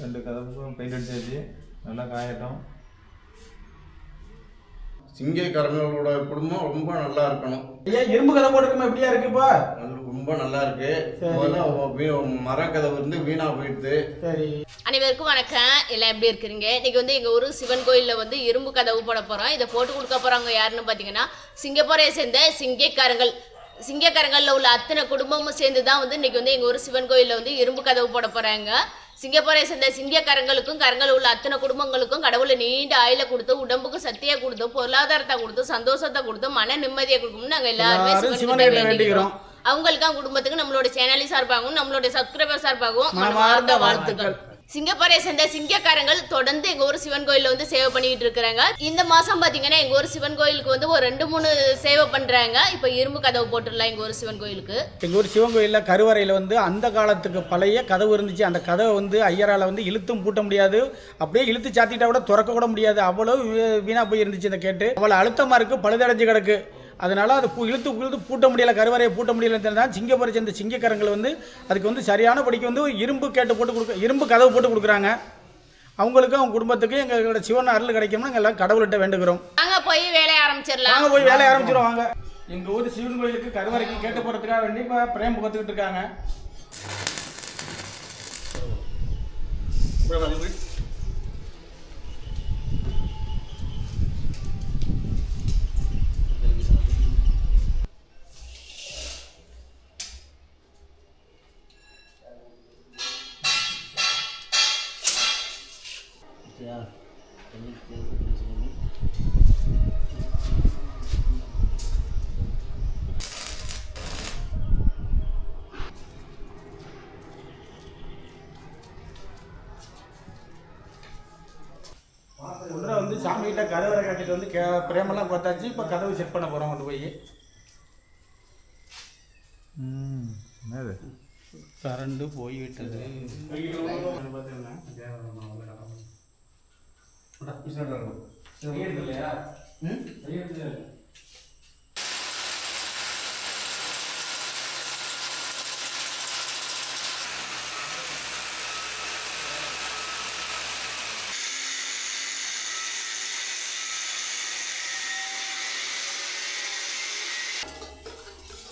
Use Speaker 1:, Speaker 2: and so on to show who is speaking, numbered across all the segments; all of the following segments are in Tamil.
Speaker 1: ரெண்டு கதவுக்கும் பெயிண்ட் அடிச்சாச்சு நல்லா காயட்டும்.
Speaker 2: சிங்கக்காரங்களோட குடும்பம் ரொம்ப நல்லா இருக்கணும்.
Speaker 3: ஐயா இரும்பு கதை போட்டுருக்கோம் எப்படியா இருக்குப்பா
Speaker 2: நல்ல- ரொம்ப நல்லா இருக்கு. மரக்கதவு வந்து வீணா போயிடுது.
Speaker 3: சரி.
Speaker 4: அனைவருக்கும் வணக்கம். எல்லாம் எப்படி இருக்கிறீங்க? இன்னைக்கு வந்து எங்கள் ஊர் சிவன் கோயிலில் வந்து இரும்பு கதவு போட போகிறோம் இதை போட்டு கொடுக்க போகிறவங்க யாருன்னு பார்த்தீங்கன்னா சிங்கப்பூரை சேர்ந்த சிங்கக்காரங்கள். சிங்கக்காரங்களில் உள்ள அத்தனை குடும்பமும் சேர்ந்து தான் வந்து இன்னைக்கு வந்து எங்கள் ஊர் சிவன் கோயிலில் வந்து இரும்பு கதவு போட போகிறாங்க சிங்கப்பூரை சேர்ந்த சிங்கக்காரங்களுக்கும் கரங்கள் உள்ள அத்தனை குடும்பங்களுக்கும் கடவுளை நீண்ட ஆயில கொடுத்து உடம்புக்கு சக்தியை கொடுத்து பொருளாதாரத்தை கொடுத்து சந்தோஷத்தை கொடுத்து மன நிம்மதியை கொடுக்கணும்னு நாங்கள் எல்லாருமே சிவன்கிட்ட வேண்டிக்கிறோம். அவங்களுக்கும் குடும்பத்துக்கு நம்மளோட சேனலி சார்பாகவும் நம்மளோட சப்ஸ்கிரைபர் சார்பாகவும்
Speaker 3: வாழ்த்துக்கள்.
Speaker 4: சிங்கப்பூரை சேர்ந்த சிங்கக்காரங்கள் தொடர்ந்து எங்க ஊர் சிவன் கோயிலில் வந்து சேவை பண்ணிட்டு இருக்கிறாங்க. இந்த மாசம் பாத்தீங்கன்னா எங்க ஊர் சிவன் கோயிலுக்கு வந்து ஒரு ரெண்டு மூணு சேவை பண்றாங்க. இப்ப இரும்பு கதவு போட்டுடலாம் எங்க ஊர் சிவன் கோயிலுக்கு.
Speaker 3: எங்கள் ஊர் சிவன் கோயிலில் கருவறையில் வந்து அந்த காலத்துக்கு பழைய கதவு இருந்துச்சு. அந்த கதவை வந்து ஐயரால் வந்து இழுத்தும் பூட்ட முடியாது. அப்படியே இழுத்து சாத்திட்டா கூட திறக்க கூட முடியாது. அவ்வளோ வீ- வீணா போய் இருந்துச்சு இந்த கேட்டு. அவ்வளோ அழுத்தமாக இருக்குது பழுதடைஞ்சு கிடக்கு. அதனால அது இழுத்து இழுத்து பூட்ட முடியல கருவறையை பூட்ட முடியலன்னு தான் சிங்கப்பூரை சேர்ந்த சிங்கக்காரங்கள் வந்து அதுக்கு வந்து சரியான படிக்கு வந்து இரும்பு கேட்டு போட்டு கொடுக்க இரும்பு கதவு போட்டு கொடுக்குறாங்க. அவங்களுக்கும் அவங்க குடும்பத்துக்கும் எங்களோட சிவன் அருள் கிடைக்கும்னு நாங்கள் எல்லாம் கடவுள்கிட்ட வேண்டுகிறோம்.
Speaker 4: நாங்க போய் வேலையை ஆரம்பிச்சிடலாம்.
Speaker 3: வாங்க போய் வேலைய ஆரம்பிச்சிடும் வாங்க. எங்க ஊர் சிவன் கோயிலுக்கு கருவறைக்கு கேட்டு போறதுக்காக வேண்டி இப்போ பிரேம் கத்துக்கிட்டு இருக்காங்க. உள்ள வந்து சாமி கிட்ட கருவறை கட்டிட்டு வந்து கே பிரேமெல்லாம் பார்த்தாச்சு. இப்போ கதவு செட் பண்ண போகிறோம் கொண்டு போய்.
Speaker 1: ம் என்னது?
Speaker 3: கரண்டு போய்விட்டது. இஷ்டம் செய்யறது இல்லையா ம் செய்யறது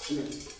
Speaker 3: Thank you.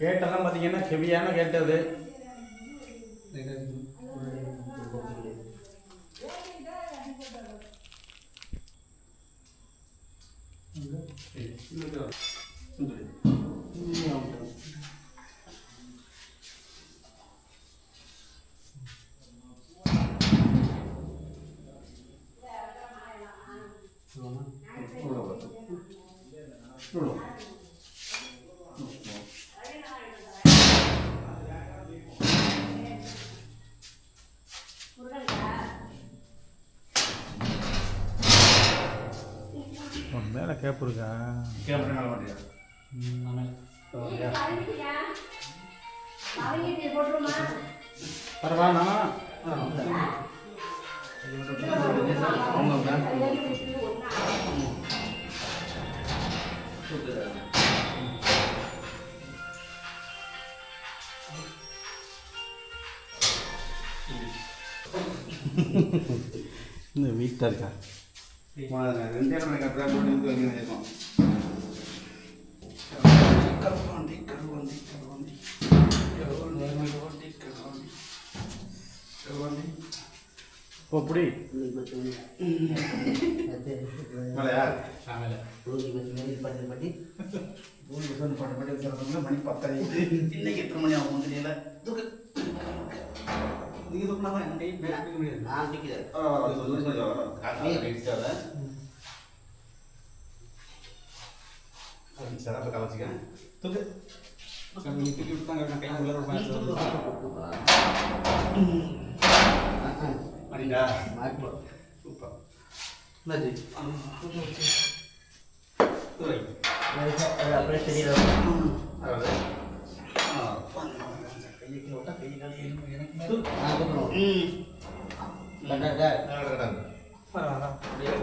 Speaker 3: கேட்டெல்லாம் பார்த்தீங்கன்னா ஹெவியான கேட்டது
Speaker 1: மேலே கேப் இருக்கா?
Speaker 3: பரவாயில்ல. இந்த வீட்டாக இருக்கா?
Speaker 2: ரெண்டே மணி கரெக்டாக போட்டு வந்து வைக்கணும்
Speaker 3: கருவாண்டி கருவாண்டி கருவாண்டி கருவாண்டி கருவாண்டி கருவாண்டி கருவாண்டி இப்போ புடி
Speaker 2: மேலையா
Speaker 3: ஆಮೇಲೆ
Speaker 2: மணி பத்தாயிடுச்சு இன்னைக்கு எத்தனை மணி ஆகும் தெரியல
Speaker 3: நீங்க தூக்கினா என் கை மேல தூக்க முடியாது
Speaker 2: நான் டிக்கிறேன் காக்கால இடிச்சாத சிறப்பு கலச்சிக்க
Speaker 3: தூக்கு நீங்க தூக்கி விட்டாங்க நான் கை உள்ள போய்
Speaker 2: அப்படிங்களா சூப்பர்
Speaker 3: நஜி
Speaker 2: அப்படியே தெரியல அதாவது
Speaker 3: கையை விட்டா கை எலும்பு எனக்கு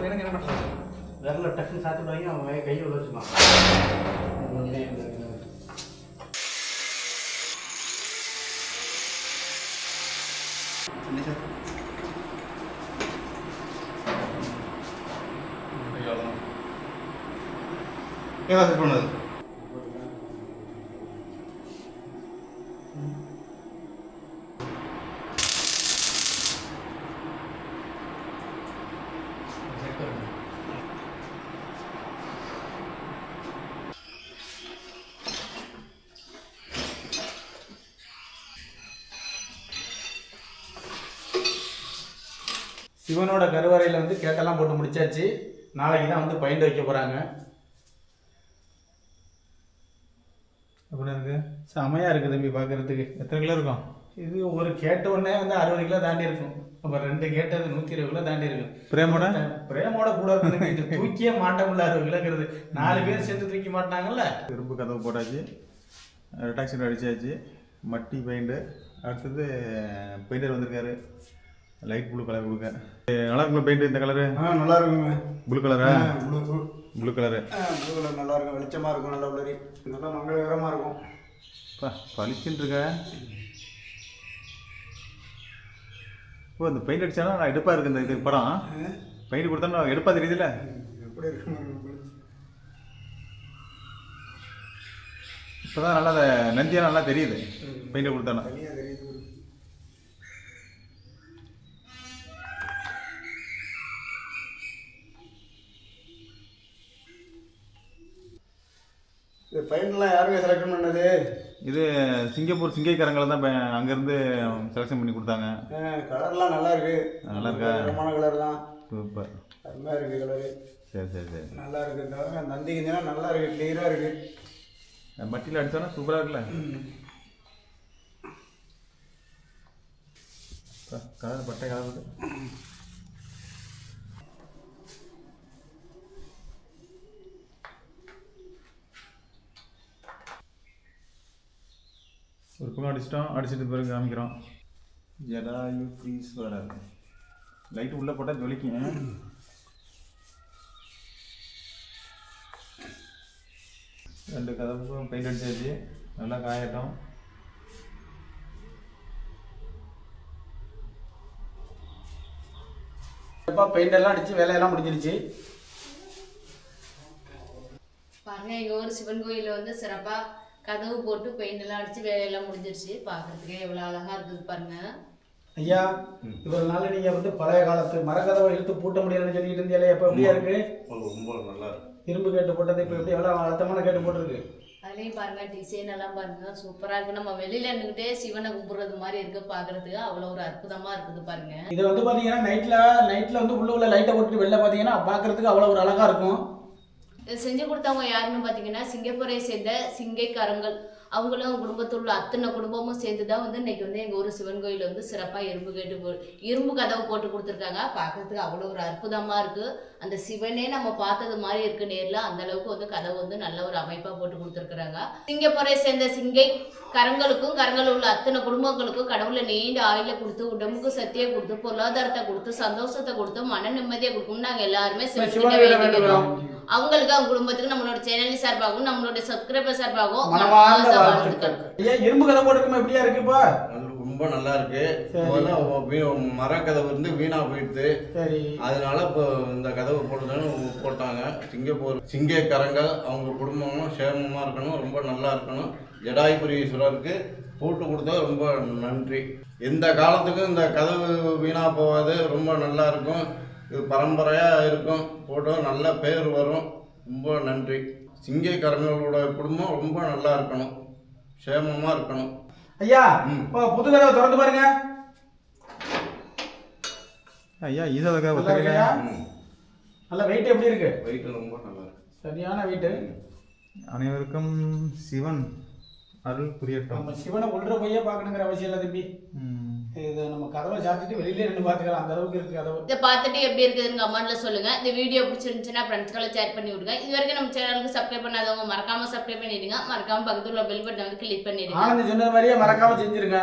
Speaker 3: எனக்கு என்ன பண்றது
Speaker 2: விரல டக்குன்னு சாப்பிட்டு அவன் கையை உள்ள ஏதாவது பண்ணது.
Speaker 3: சிவனோட கருவறையில் வந்து கேட்டெல்லாம் போட்டு முடிச்சாச்சு. நாளைக்கு தான் வந்து பயிண்ட் வைக்க போகிறாங்க
Speaker 1: எப்படி இருக்கு
Speaker 3: செமையாக இருக்குது தம்பி பார்க்குறதுக்கு
Speaker 1: எத்தனை கிலோ இருக்கும்?
Speaker 3: இது ஒரு கேட்ட உடனே வந்து அறுபது கிலோ தாண்டி இருக்கும். அப்போ ரெண்டு கேட்டது நூற்றி இருபது கிலோ தாண்டி இருக்கும்.
Speaker 1: பிரேமோட?
Speaker 3: பிரேமோட கூட இருக்குது. இது தூக்கியே மாட்ட முடியல அறுபது கிலோங்கிறது நாலு பேர் சேர்ந்து தூக்கி மாட்டாங்கல்ல
Speaker 1: இரும்பு கதவு போட்டாச்சு. ரெட்டாக்சிட் அடிச்சாச்சு. மட்டி பெயிண்ட்டு அடுத்தது பெயிண்டர் வந்திருக்காரு. லைட் ப்ளூ கலர் கொடுக்க நல்லா இருக்குங்களா பெயிண்ட் இந்த கலரு
Speaker 3: ஆ நல்லா இருக்குங்க
Speaker 1: ப்ளூ கலரா
Speaker 3: blue
Speaker 1: blue colour
Speaker 3: blue colour நல்லா இருக்கும் வெளிச்சமாக இருக்கும் நல்ல உள்ளரி. நல்லா மங்களகரமாக இருக்கும்.
Speaker 1: பா பளிச்சுன்னு இருக்க ஓ இந்த பெயிண்ட் அடிச்சாலும் நான் எடுப்பாக இருக்கு இந்த இது படம். பெயிண்ட் கொடுத்தா எடுப்பா தெரியுதுல்ல
Speaker 3: எப்படி இருக்கு
Speaker 1: இப்போ தான் நல்லா அந்த நந்தியாக நல்லா தெரியுது பெயிண்ட் கொடுத்தானா
Speaker 3: பையன்லாம் யாருங்க செலக்ட் பண்ணது?
Speaker 1: இது சிங்கப்பூர் சிங்கைக்காரங்களை தான் இப்போ அங்கேருந்து செலெக்ஷன் பண்ணி கொடுத்தாங்க.
Speaker 3: கலர்லாம் நல்லா இருக்கு.
Speaker 1: நல்லா இருக்கா?
Speaker 3: தரமான கலர் தான்.
Speaker 1: சூப்பர்.
Speaker 3: அருமையாக இருக்கு கலரு
Speaker 1: சரி சரி சரி.
Speaker 3: நல்லா இருக்கு. இந்த நந்தி கிஞ்சினா நல்லா இருக்கு கிளியராக இருக்கு.
Speaker 1: மட்டியில் அடித்தாலும் சூப்பராக இருக்குல்ல? கலர் பட்டை கலர் ஒரு பக்கம் அடிச்சிட்டோம் அடிச்சிட்டு பிறகு காமிக்கிறோம் ஜடாயு ஃப்ரீஸ் வராது. லைட் உள்ளே போட்டால் ஜொலிக்கும். ரெண்டு கதவுக்கும் பெயிண்ட் அடிச்சாச்சு. நல்லா காயட்டும்.
Speaker 3: இப்போ பெயிண்ட் எல்லாம் அடிச்சு வேலையெல்லாம் முடிஞ்சிருச்சு?
Speaker 4: பாருங்க எங்க ஊர் சிவன் கோயில்ல வந்து சிறப்பா கதவு போட்டு பெயிண்ட் எல்லாம் அடிச்சு வேலையெல்லாம் முடிஞ்சிருச்சு. பார்க்கறதுக்கே எவ்வளவு அழகா இருக்குது பாருங்க.
Speaker 3: ஐயா இவ்வளவு நாள் நீங்க வந்து பழைய காலத்து மரக்கதவை இழுத்து பூட்ட முடியாதுன்னு சொல்லிட்டு இருந்தீங்களே இப்போ எப்படியா இருக்கு?
Speaker 2: ரொம்ப நல்லா இருக்கு.
Speaker 3: இரும்பு கேட்டு போட்டது இப்போ எப்படி எவ்வளோ அழுத்தமான கேட்டு போட்டிருக்கு?
Speaker 4: அதுலயும் பாருங்க டிசைன் எல்லாம் பாருங்க சூப்பரா இருக்கு. நம்ம வெளியில நின்றுகிட்டே சிவனை கும்பிடுறது மாதிரி இருக்கு பார்க்கறதுக்கு. அவ்வளவு ஒரு அற்புதமா இருக்குது பாருங்க.
Speaker 3: இது வந்து பார்த்தீங்கன்னா நைட்டில் நைட்டில் வந்து உள்ள உள்ள லைட்டை போட்டுட்டு வெளில பார்த்தீங்கன்னா பார்க்கறதுக்கு அவ்வளோ ஒரு அழகா இருக்கும்.
Speaker 4: இதை செஞ்சு கொடுத்தவங்க யாருன்னு பார்த்தீங்கன்னா சிங்கப்பூரை சேர்ந்த சிங்கைக்காரங்கள் அவங்களும் குடும்பத்தில் உள்ள அத்தனை குடும்பமும் சேர்ந்து தான் வந்து இன்னைக்கு வந்து எங்கள் ஊர் சிவன் கோயில் வந்து சிறப்பாக இரும்பு கேட்டு போ இரும்பு கதவு போட்டு கொடுத்துருக்காங்க. பார்க்கறதுக்கு அவ்வளோ ஒரு அற்புதமாக இருக்குது அந்த சிவனே நம்ம பார்த்தது மாதிரி இருக்கு நேரில். அந்த அளவுக்கு வந்து கதவு வந்து நல்ல ஒரு அமைப்பாக போட்டு கொடுத்துருக்குறாங்க. சிங்கப்பூரை சேர்ந்த சிங்கை கரங்களுக்கும் கரங்கள் உள்ள அத்தனை குடும்பங்களுக்கும் கடவுளை நீண்ட ஆயில கொடுத்து உடம்புக்கு சக்தியை கொடுத்து பொருளாதாரத்தை கொடுத்து சந்தோஷத்தை கொடுத்து மன நிம்மதியை கொடுக்கும் நாங்கள் எல்லாருமே அவங்களுக்கு அவங்க குடும்பத்துக்கு நம்மளோட சேனல் சார்பாகவும் நம்மளோட சப்ஸ்கிரைபர் சார்பாகவும்
Speaker 3: வாழ்த்துக்கள். ஐயா இரும்பு கதை போட்டுருக்குமா எப்படியா இருக்குப்பா
Speaker 2: நல்ல- ரொம்ப நல்லா இருக்கு. முதல்ல ஒ- வீ- மரக்கதவு இருந்து வீணா போயிடுது.
Speaker 3: சரி.
Speaker 2: அதனால இப்போ இந்த கதவு போட்டுதான்னு போட்டாங்க. சிங்கப்பூர் சிங்கக்கரங்கள் அவங்க குடும்பமும் சேமமாக இருக்கணும். ரொம்ப நல்லா இருக்கணும். ஜடாயுபுரீஸ்வரருக்கு போட்டு கொடுத்தா ரொம்ப நன்றி. எந்த காலத்துக்கும் இந்த கதவு வீணா போகாது. ரொம்ப நல்லா இருக்கும். இது பரம்பரையாக இருக்கும். போட்டோ நல்ல பேர் வரும். ரொம்ப நன்றி. சிங்கக்கரங்களோட குடும்பம் ரொம்ப நல்லா இருக்கணும். சேமமாக இருக்கணும்.
Speaker 3: ஐயா புது கதவை திறந்து பாருங்க.
Speaker 1: ஐயா
Speaker 3: ஈசாத
Speaker 1: கதவை
Speaker 3: திறக்கலையா நல்ல வெயிட் எப்படி இருக்கு?
Speaker 2: வெயிட் ரொம்ப நல்லா இருக்கு.
Speaker 3: சரியான வெயிட்
Speaker 1: அனைவருக்கும் சிவன் அருள் புரியட்டும்.
Speaker 3: நம்ம சிவனை உள்ள போயே பார்க்கணுங்கிற அவசியம் இல்லை தம்பி.
Speaker 1: ம்.
Speaker 3: இது நம்ம கதவை சாத்திட்டு வெளியிலே ரெண்டு பார்த்துக்கலாம். அந்த அளவுக்கு இருக்கு கதவு.
Speaker 4: இதை பார்த்துட்டு எப்படி இருக்குதுன்னு கமெண்ட்ல சொல்லுங்க. இந்த வீடியோ பிடிச்சிருந்துச்சுன்னா ஃப்ரெண்ட்ஸ்களை ஷேர் பண்ணி விடுங்க. இது வரைக்கும் நம்ம சேனலுக்கு சப்ஸ்கிரைப் பண்ணாதவங்க மறக்காம சப்ஸ்கிரைப் பண்ணிடுங்க. மறக்காம பக்கத்துல பெல் பட்டனை வந்து கிளிக் பண்ணிடுங்க.
Speaker 3: ஆனந்த் சொன்னது மாதிரியே மறக்காம செஞ்சிருங்க.